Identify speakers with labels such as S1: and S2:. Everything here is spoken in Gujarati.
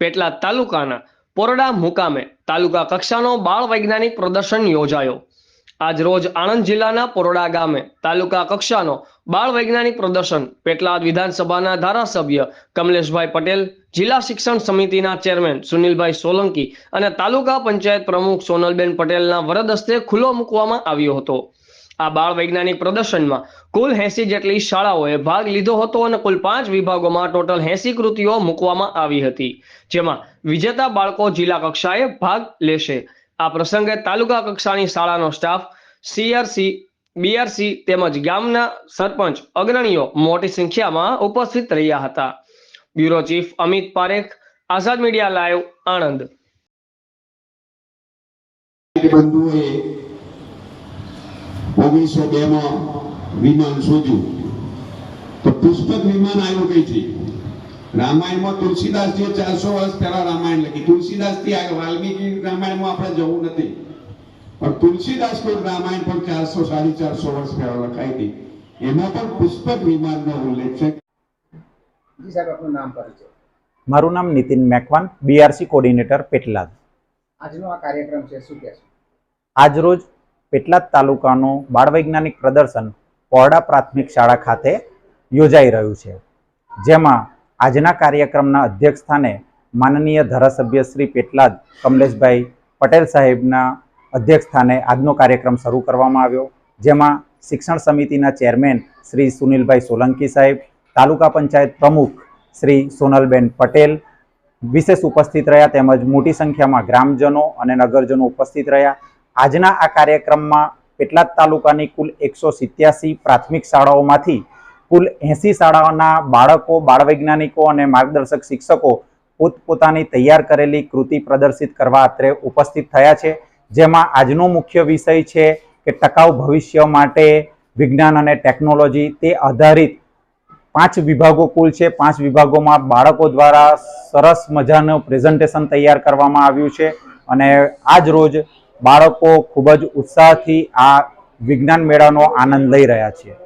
S1: પેટલાદ તાલુકાના પોરડા મુકામે તાલુકા કક્ષાનો બાળ વૈજ્ઞાનિક પ્રદર્શન યોજાયો. આજ રોજ આણંદ જિલ્લાના પોરડા ગામે તાલુકા કક્ષાનો બાળ વૈજ્ઞાનિક પ્રદર્શન પેટલાદ વિધાનસભાના ધારાસભ્ય કમલેશભાઈ પટેલ, જિલ્લા શિક્ષણ સમિતિના ચેરમેન સુનિલભાઈ સોલંકી અને તાલુકા પંચાયત પ્રમુખ સોનલબેન પટેલના વરદ હસ્તે ખુલ્લો મૂકવામાં આવ્યો હતો. આ બાળ વૈજ્ઞાનિક પ્રદર્શનમાં કુલ એસી જેટલી શાળાઓએ ભાગ લીધો હતો અને કુલ પાંચ વિભાગોમાં ટોટલ એસી કૃતિઓ મૂકવામાં આવી હતી, જેમાં વિજેતા બાળકો જિલ્લા કક્ષાએ ભાગ લેશે. આ પ્રસંગે તાલુકા કક્ષાની શાળાનો સ્ટાફ, સીઆરસી, બીઆરસી તેમજ ગામના સરપંચ, અગ્રણીઓ મોટી સંખ્યામાં ઉપસ્થિત રહ્યા હતા. Bureau chief Amit Parekh, Azad media live, Anand.
S2: ઓગણીસો બે માં વિમાન શોધ્યું. તો પુષ્પક વિમાન આવ્યું કઈથી રામાયણમાં તુલસીદાસજીએ ચારસો વર્ષ પહેલા રામાયણ લખી તુલસીદાસથી આગળ વાલ્મીકી રામાયણમાં આપણે જવું નથી. પણ તુલસીદાસ કોઈ રામાયણ પણ ચારસો સાડી ચારસો વર્ષ પહેલા લખાઈ હતી. એમાં પણ પુષ્પક વિમાનનો ઉલ્લેખ છે.
S3: સાહેબ આપનું નામ પરિચય.
S4: મારું નામ નીતિન મેકવાન બીઆરસી કોર્ડિનેટર પેટલાદ.
S3: આજનો આ કાર્યક્રમ છે શું કહેશો?
S4: આજરોજ પેટલાદ તાલુકાનું બાળ વૈજ્ઞાનિક પ્રદર્શન પોરડા પ્રાથમિક શાળા ખાતે યોજાઈ રહ્યું છે. જેમાં આજના કાર્યક્રમના અધ્યક્ષ સ્થાને માનનીય ધારાસભ્ય શ્રી પેટલાદ કમલેશભાઈ પટેલ સાહેબના અધ્યક્ષ સ્થાને આજનો કાર્યક્રમ શરૂ કરવામાં આવ્યો, જેમાં શિક્ષણ સમિતિના ચેરમેન શ્રી સુનિલભાઈ સોલંકી સાહેબ, તાલુકા પંચાયત પ્રમુખ શ્રી સોનલબેન પટેલ વિશેષ ઉપસ્થિત રહ્યા, તેમજ મોટી સંખ્યામાં ગ્રામજનો અને નગરજનો ઉપસ્થિત રહ્યા. આજના આ કાર્યક્રમમાં પેટલાદ તાલુકાની કુલ એકસો સિત્યાસી પ્રાથમિક શાળાઓમાંથી કુલ એંસી શાળાઓના બાળકો બાળ વૈજ્ઞાનિકો અને માર્ગદર્શક શિક્ષકો પોતપોતાની તૈયાર કરેલી કૃતિ પ્રદર્શિત કરવા અત્રે ઉપસ્થિત થયા છે. જેમાં આજનો મુખ્ય વિષય છે કે ટકાઉ ભવિષ્ય માટે વિજ્ઞાન અને ટેકનોલોજી. તે આધારિત પાંચ વિભાગો કુલ છે. પાંચ વિભાગોમાં બાળકો દ્વારા સરસ મજાનું પ્રેઝન્ટેશન તૈયાર કરવામાં આવ્યું છે. અને આજ રોજ બાળકો ખૂબ જ ઉત્સાહથી આ વિજ્ઞાન મેળાનો આનંદ લઈ રહ્યા છે.